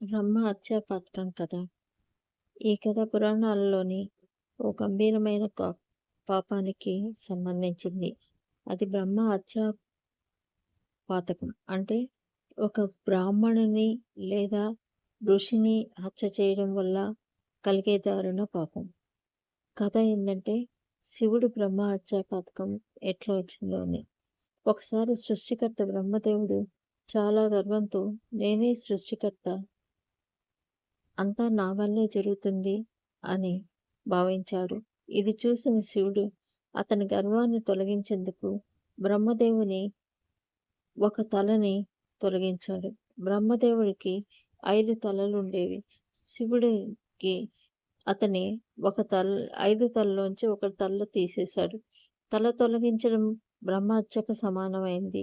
బ్రహ్మ హత్య పథకం కథ ఈ కథ పురాణాలలోని ఓ గంభీరమైన పాపానికి సంబంధించింది. అది బ్రహ్మ హత్య పాతకం అంటే ఒక బ్రాహ్మణుని లేదా ఋషిని హత్య చేయడం వల్ల కలిగే దారుణ పాపం. కథ ఏంటంటే శివుడు బ్రహ్మ హత్య పథకం ఎట్లా వచ్చిందో అని. ఒకసారి సృష్టికర్త బ్రహ్మదేవుడు చాలా గర్వంతో నేనే సృష్టికర్త అంతా నా వల్లే జరుగుతుంది అని భావించాడు. ఇది చూసిన శివుడు అతని గర్వాన్ని తొలగించేందుకు బ్రహ్మదేవుని ఒక తలని తొలగించాడు. బ్రహ్మదేవుడికి ఐదు తలలు ఉండేవి శివుడికి అతని ఒక తల ఐదు తలలోంచి ఒక తల తీసేశాడు. తల తొలగించడం బ్రహ్మహత్యకు సమానమైంది.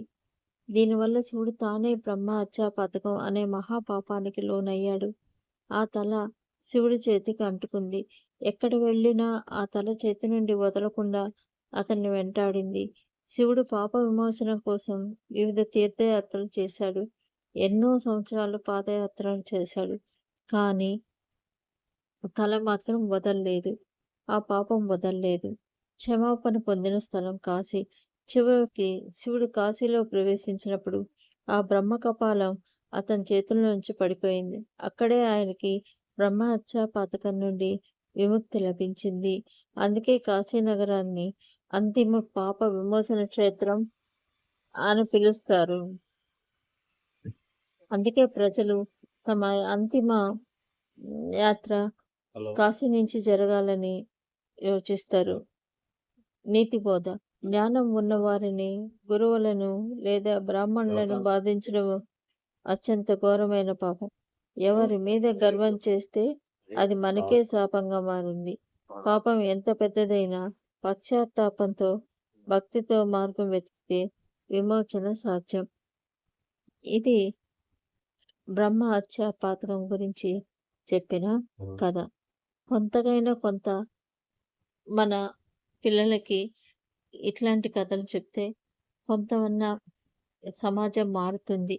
దీనివల్ల శివుడు తానే బ్రహ్మ హత్యా పథకం అనే మహాపాపానికి లోనయ్యాడు. ఆ తల శివుడి చేతికి అంటుకుంది. ఎక్కడ వెళ్ళినా ఆ తల చేతి నుండి వదలకుండా అతన్ని వెంటాడింది. శివుడు పాప విమోచన కోసం వివిధ తీర్థయాత్రలు చేశాడు. ఎన్నో సంవత్సరాలు పాదయాత్రలు చేశాడు. కానీ తల మాత్రం వదలలేదు. ఆ పాపం వదలలేదు. క్షమాపణ పొందిన స్థలం కాశీ. చివరికి శివుడు కాశీలో ప్రవేశించినప్పుడు ఆ బ్రహ్మ కపాలం అతని చేతుల నుంచి పడిపోయింది. అక్కడే ఆయనకి బ్రహ్మహత్య పథకం నుండి విముక్తి లభించింది. అందుకే కాశీ నగరాన్ని అంతిమ పాప విమోచన క్షేత్రం అని పిలుస్తారు. అందుకే ప్రజలు తమ అంతిమ యాత్ర కాశీ నుంచి జరగాలని యోచిస్తారు. నీతి బోధ జ్ఞానం ఉన్నవారిని గురువులను లేదా బ్రాహ్మణులను బాధించడం అత్యంత ఘోరమైన పాపం. ఎవరి మీద గర్వం చేస్తే అది మనకే శాపంగా మారింది. పాపం ఎంత పెద్దదైనా పశ్చాత్తాపంతో భక్తితో మార్గం వెతికితే విమోచన సాధ్యం. ఇది బ్రహ్మ హత్య పాతకం గురించి చెప్పిన కథ. కొంతగైనా కొంత మన పిల్లలకి ఇట్లాంటి కథలు చెప్తే కొంతమన్నా సమాజం మారుతుంది.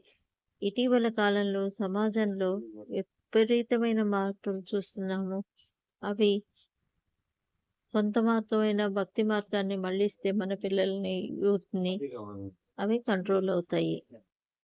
ఇటీవల కాలంలో సమాజంలో విపరీతమైన మార్పులు చూస్తున్నాము. అవి కొంత మార్గమైన భక్తి మార్గాన్ని మళ్ళిస్తే మన పిల్లల్ని యూత్ని అవి కంట్రోల్ అవుతాయి.